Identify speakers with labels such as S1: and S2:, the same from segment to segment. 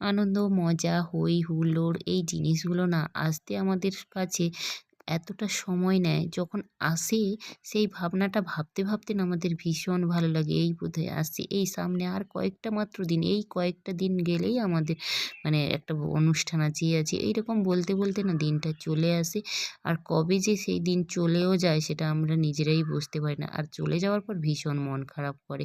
S1: আনন্দ মজা হই হুল্লোড় এই জিনিসগুলো না আসতে আমাদের কাছে এতটা সময় নেয়, যখন আসে সেই ভাবনাটা ভাবতে ভাবতে না আমাদের ভীষণ ভালো লাগে। এই বোধহয় আসছে, এই সামনে আর কয়েকটা মাত্র দিন, এই কয়েকটা দিন গেলেই আমাদের মানে একটা অনুষ্ঠান আছে আছে। এইরকম বলতে বলতে না দিনটা চলে আসে। আর কবে যে সেই দিন চলেও যায় সেটা আমরা নিজেরাই বুঝতে পারি না। আর চলে যাওয়ার পর ভীষণ মন খারাপ করে।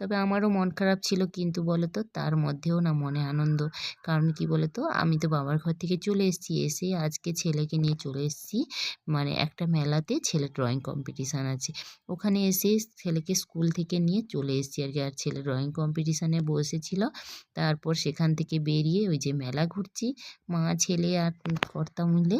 S1: তবে আমারও মন খারাপ ছিল কিন্তু বলো তো তার মধ্যেও না মনে আনন্দ। কারণ কি বলো তো আমি তো বাবার ঘর থেকে চলে এসেছি, এসে আজকে ছেলেকে নিয়ে চলে এসেছি। মানে একটা মেলাতে ছেলে ড্রয়িং কম্পিটিশান আছে। ওখানে এসে ছেলেকে স্কুল থেকে নিয়ে চলে এসেছি আর কি। আর ছেলে ড্রয়িং কম্পিটিশানে বসেছিল। তারপর সেখান থেকে বেরিয়ে ওই যে মেলা ঘুরছি। মা, ছেলে আর কর্তা মিলে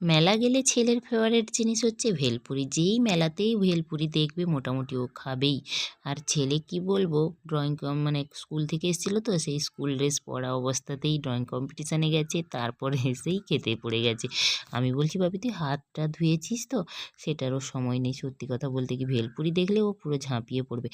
S1: মেলা গেলে ছেলের ফেভারিট জিনিস হচ্ছে ভেলপুরি। যেই মেলাতেই ভেলপুরি দেখবে মোটামুটি ও খাবেই। আর ছেলে কি বলব ড্রয়িং মানে স্কুল থেকে এসেছিল তো, সেই স্কুল ড্রেস পরা অবস্থাতেই ড্রয়িং কম্পিটিশানে গেছে, তারপরে এসেই খেতে পড়ে গেছে। আমি বলছি, ভাবি, তুই হাতটা ধুয়েছিস তো? সেটারও সময় নেই, সত্যি কথা বলতে কি ভেলপুরি দেখলে ও পুরো ঝাঁপিয়ে পড়বে।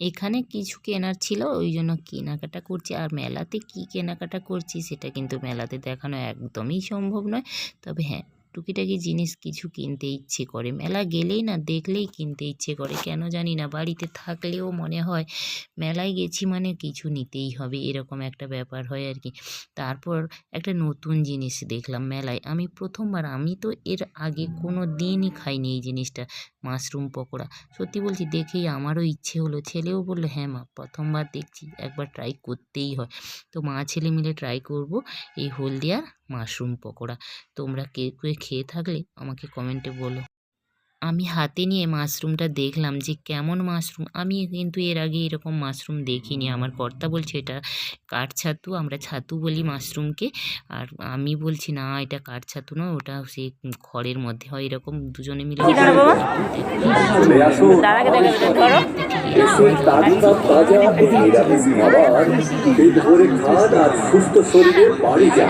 S1: এখানে কিছু কেনার ছিল, ওই জন্য কেনাকাটা করছি। আর মেলাতে কি কেনাকাটা করছি, সেটা কিন্তু মেলাতে দেখানো একদমই সম্ভব নয়। তবে হ্যাঁ টুকিটাকি জিনিস কিছু কিনতে ইচ্ছে করে। মেলা গেলেই না, দেখলেই কিনতে ইচ্ছে করে। কেন জানি না, বাড়িতে থাকলেও মনে হয় মেলায় গেছি মানে কিছু নিতেই হবে, এরকম একটা ব্যাপার হয় আর কি। তারপর একটা নতুন জিনিস দেখলাম মেলায়। আমি প্রথমবার, আমি তো এর আগে কোনো দিনই খাইনি এই জিনিসটা, মাশরুম পকোড়া। সত্যি বলছি, দেখেই আমারও ইচ্ছে হলো। ছেলেও বলল হ্যাঁ মা, প্রথমবার দেখছি, একবার ট্রাই করতেই হয়। তো মা, ছেলে মিলে ট্রাই করব এই হলদিয়ার মাশরুম পকোড়া। তোমরা কে কে খেয়ে থাকলে আমাকে কমেন্টে বলো। আমি হাতে নিয়ে মাশরুমটা দেখলাম যে কেমন মাশরুম। আমি কিন্তু এর আগে এরকম মাশরুম দেখিনি। আমার কর্তা বলছে এটা কাঠ ছাতু আমরা ছাতু বলি মাশরুমকে। আর আমি বলছি না এটা কাঠ ছাতু নয় ওটা সে খড়ের মধ্যে হয়। এরকম দুজনে মিলে
S2: চলে আসুন এসে টাটকা তাজা খাবার পেট ভরে খান আর সুস্থ শরীরে বাড়ি যান।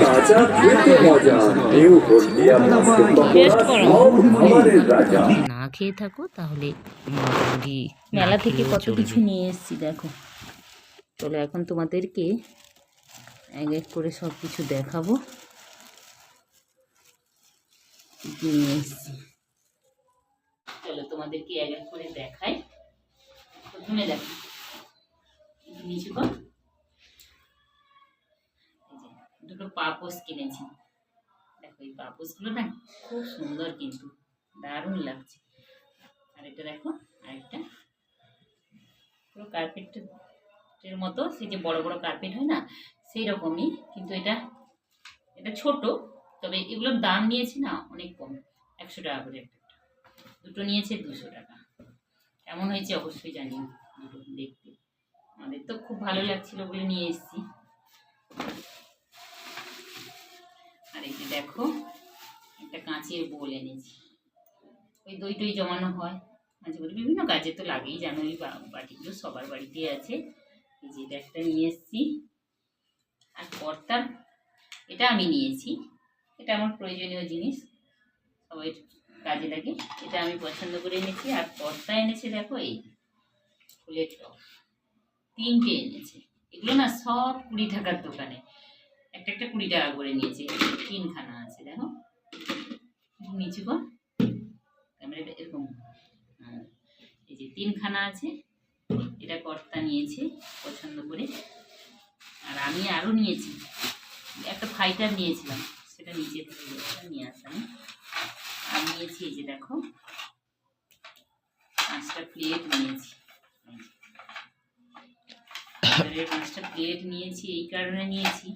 S2: তাজা খেতে মজা নিউ হলদিয়া মাছের পকোড়া সব খাবারের রাজা।
S1: না খেয়ে থাকো তাহলে মেলা থেকে কত কিছু নিয়ে এসেছি দেখো। চলো এখন তোমাদেরকে এক এক করে সব কিছু দেখাবো। নিয়ে এসেছি। চলো তোমাদেরকে এক এক করে দেখাই। প্রথমে দেখো। দুটো পাপোস কিনেছি। দেখো এই পাপোসগুলো না খুব সুন্দর কিন্তু, দারুণ লাগছে। আর এটা দেখো, আরেকটা। পুরো কার্পেটের মতো, সেই যে বড় বড় কার্পেট হয় না সেই রকমই কিন্তু এটা এটা ছোট, তবে এগুলোর দাম নিয়েছে না, অনেক কম, একশো টাকা করে। দুটো নিয়েছে দুশো টাকা। কেমন হয়েছে অবশ্যই জানি, দুটো দেখতে। আমাদের তো খুব ভালো লাগছিল বলে নিয়ে এসেছি। আর এই যে দেখো, একটা কাঁচের বোল এনেছি। ওই দই টই জমানো হয়। মাঝে মাঝে বিভিন্ন কাজে তো লাগেই জানো ওই বাটিগুলো সবার বাড়িতেই আছে। যে একটা নিয়ে এসেছি। আর কর্তার এটা আমি নিয়েছি। এটা আমার প্রয়োজনীয় জিনিস। সবাই কাজে লাগে। এটা আমি পছন্দ করে এনেছি। আর কর্তা এনেছে দেখো এই ফুলের টপ তিনটে এনেছে। এগুলো না সব কুড়ি টাকার দোকানে। একটা একটা কুড়ি টাকা করে নিয়েছে। তিনখানা আছে দেখো। নিচু কর। এরকম। এই যে তিনখানা আছে। এটা কর্তা নিয়েছে, পছন্দ করে। আর আমি আরও নিয়েছি। একটা ফাইটার নিয়েছিলাম, সেটা নিচে থেকে নিয়ে আসলাম। আর নিয়েছি, এই যে দেখো, পাঁচটা প্লেট নিয়েছি। পাঁচটা প্লেট নিয়েছি, এই কারণে নিয়েছি।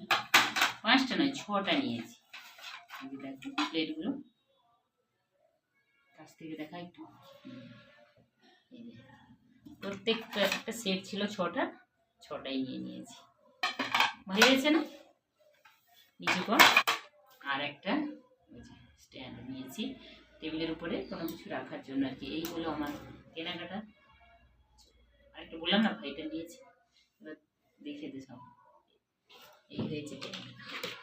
S1: পাঁচটা নয়, ছটা নিয়েছি। দেখো প্লেটগুলো কাছ থেকে দেখা একটু। প্রত্যেকটা একটা সেট ছিল, ছটা, ছটাই নিয়ে নিয়েছি। ভালো হয়েছে না? নিচু কর। আর একটা স্ট্যান্ড নিয়েছি, টেবিলের উপরে কোনো কিছু রাখার জন্য আর কি। এই হলো আমার কেনাকাটা। আর একটা বললাম না, ভাইটা নিয়েছি। এবার দেখে দে সব। এই হয়েছে কেনাকাটা।